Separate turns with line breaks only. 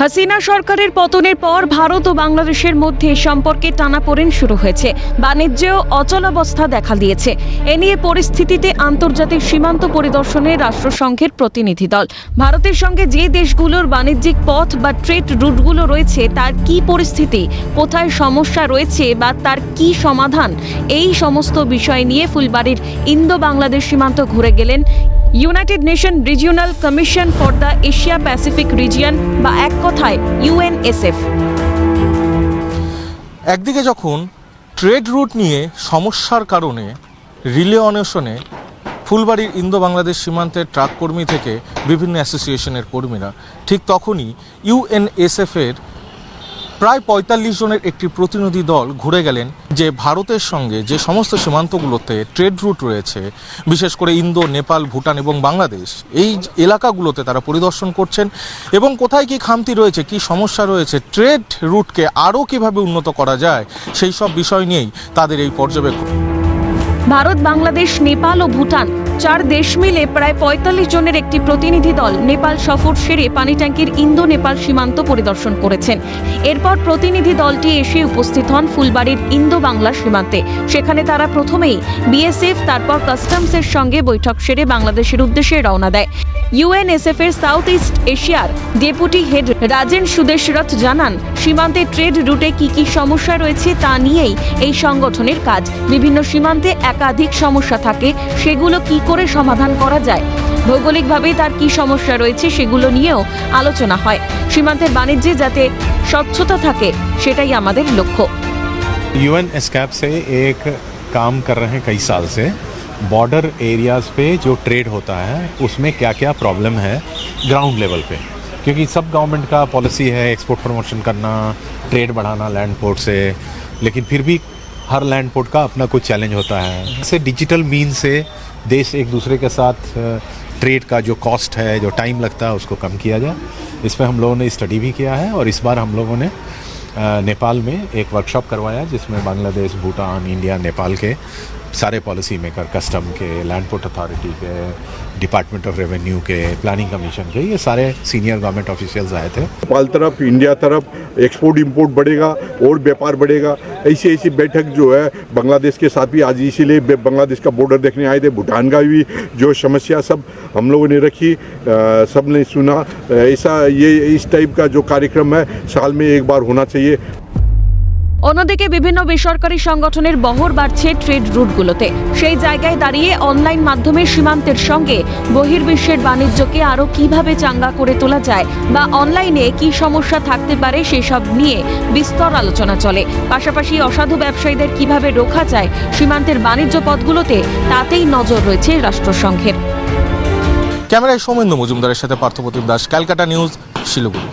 হাসিনা সরকারের পতনের পর ভারত ও বাংলাদেশের মধ্যে সম্পর্কে টানাপোড়েন শুরু হয়েছে। বাণিজ্যেও অচলাবস্থা দেখা দিয়েছে। এ নিয়ে পরিস্থিতিতে আন্তর্জাতিক সীমান্ত পরিদর্শনে রাষ্ট্রসংঘের প্রতিনিধি দল। ভারতের সঙ্গে যে দেশগুলোর বাণিজ্যিক পথ বা ট্রেড রুটগুলো রয়েছে, তার কি পরিস্থিতি, কোথায় সমস্যা রয়েছে বা তার কি সমাধান, এই সমস্ত বিষয় নিয়ে ফুলবাড়ির ইন্দো বাংলাদেশ সীমান্ত ঘুরে গেলেন united nation regional commission for the Asia Pacific region বা এক কথায় ইউএনএসএফ
একদিকে যখন ট্রেড রুট নিয়ে সমস্যার কারণে রিলে অন্বেষণে ফুলবাড়ির ইন্দো বাংলাদেশ সীমান্তের ট্রাক কর্মী থেকে বিভিন্ন অ্যাসোসিয়েশনের কর্মীরা, ঠিক তখনই ইউএনএসএফের প্রায় পঁয়তাল্লিশ জনের একটি প্রতিনিধি দল ঘুরে গেলেন যে ভারতের সঙ্গে যে সমস্ত সীমান্তগুলোতে ট্রেড রুট রয়েছে, বিশেষ করে ইন্দো, নেপাল, ভুটান এবং বাংলাদেশ, এই এলাকাগুলোতে তারা পরিদর্শন করছেন এবং কোথায় কি খামতি রয়েছে, কি সমস্যা রয়েছে ট্রেড রুটকে আরও কীভাবে উন্নত করা যায়, সেই সব বিষয় নিয়েই তাদের এই পর্যবেক্ষণ।
ভারত, বাংলাদেশ, নেপাল ও ভুটান চার দেশ মিলে প্রায় পঁয়তাল্লিশ জনের একটি প্রতিনিধি দল নেপাল সফর সেরে পানি ট্যাঙ্কির ইন্দো নেপাল সীমান্ত পরিদর্শন করেছেন। এরপর প্রতিনিধি দলটি এসে উপস্থিত হন ফুলবাড়ির ইন্দো বাংলা সীমান্তে। সেখানে তারা প্রথমেই বিএসএফ, তারপর কাস্টমসের সঙ্গে বৈঠক সেরে বাংলাদেশের উদ্দেশ্যে রওনা দেয়। ইউএনএসএফ এর সাউথ ইস্ট এশিয়ার ডেপুটি হেড রাজেন সুদেশরথ জানান, সীমান্তে ট্রেড রুটে কি কি সমস্যা রয়েছে তা নিয়েই এই সংগঠনের কাজ। বিভিন্ন সীমান্তে একাধিক সমস্যা থাকে, সেগুলো কি করে সমাধান করা যায় ভৌগোলিকভাবে তার কি সমস্যা রয়েছে সেগুলো নিয়েও আলোচনা হয় সীমান্তের বাণিজ্যে যাতে স্বচ্ছতা থাকে সেটাই আমাদের লক্ষ্য
यूएन एस्कैप से एक काम कर रहे हैं कई साल से बॉर्डर एरियाज़ पे जो ट्रेड होता है उसमें क्या क्या प्रॉब्लम है ग्राउंड लेवल पे क्योंकि सब गवर्नमेंट का पॉलिसी है एक्सपोर्ट प्रमोशन करना ट्रेड बढ़ाना लैंड पोर्ट से लेकिन फिर भी हर लैंड पोर्ट का अपना कुछ चैलेंज होता है। इससे डिजिटल मीन से देश एक दूसरे के साथ ट्रेड का जो कॉस्ट है, जो टाइम लगता है, उसको कम किया जाए। इस पर हम लोगों ने स्टडी भी किया है और इस बार हम लोगों ने नेपाल में एक वर्कशॉप करवाया जिसमें बांग्लादेश, भूटान, इंडिया, नेपाल के सारे पॉलिसी मेकर कस्टम के लैंड पोर्ट अथॉरिटी के डिपार्टमेंट ऑफ़ रेवेन्यू के प्लानिंग कमीशन के, ये सारे सीनियर गवर्नमेंट ऑफिशियल्स आए थे।
नेपाल तरफ़ इंडिया तरफ़ एक्सपोर्ट इंपोर्ट बढ़ेगा, और व्यापार बढ़ेगा। ऐसी ऐसी बैठक जो है, बांग्लादेश के साथ भी आज इसीलिए बांग्लादेश का बॉर्डर देखने आए थे, भूटान का भी जो समस्या सब हम लोगों ने रखी सबने सुना। ऐसा, ये, इस टाइप का जो कार्यक्रम है, साल में एक बार होना चाहिए।
অন্যদিকে বিভিন্ন বেসরকারি সংগঠনের বহর বাড়ছে ট্রেড রুটগুলোতে। সেই জায়গায় দাঁড়িয়ে অনলাইন মাধ্যমে সীমান্তের সঙ্গে বহির্বিশ্বের বাণিজ্যকে আরও কীভাবে চাঙ্গা করে তোলা যায় বা অনলাইনে কি সমস্যা থাকতে পারে সেসব নিয়ে বিস্তর আলোচনা চলে। পাশাপাশি অসাধু ব্যবসায়ীদের কীভাবে রোখা যায় সীমান্তের বাণিজ্য পথগুলোতে, তাতেই নজর রয়েছে রাষ্ট্রসংঘের।
ক্যামেরায় সৌমেন্দ্র মজুমদারের সাথে পার্থপ্রতিম দাস, ক্যালকাটা নিউজ, শিলিগুড়ি।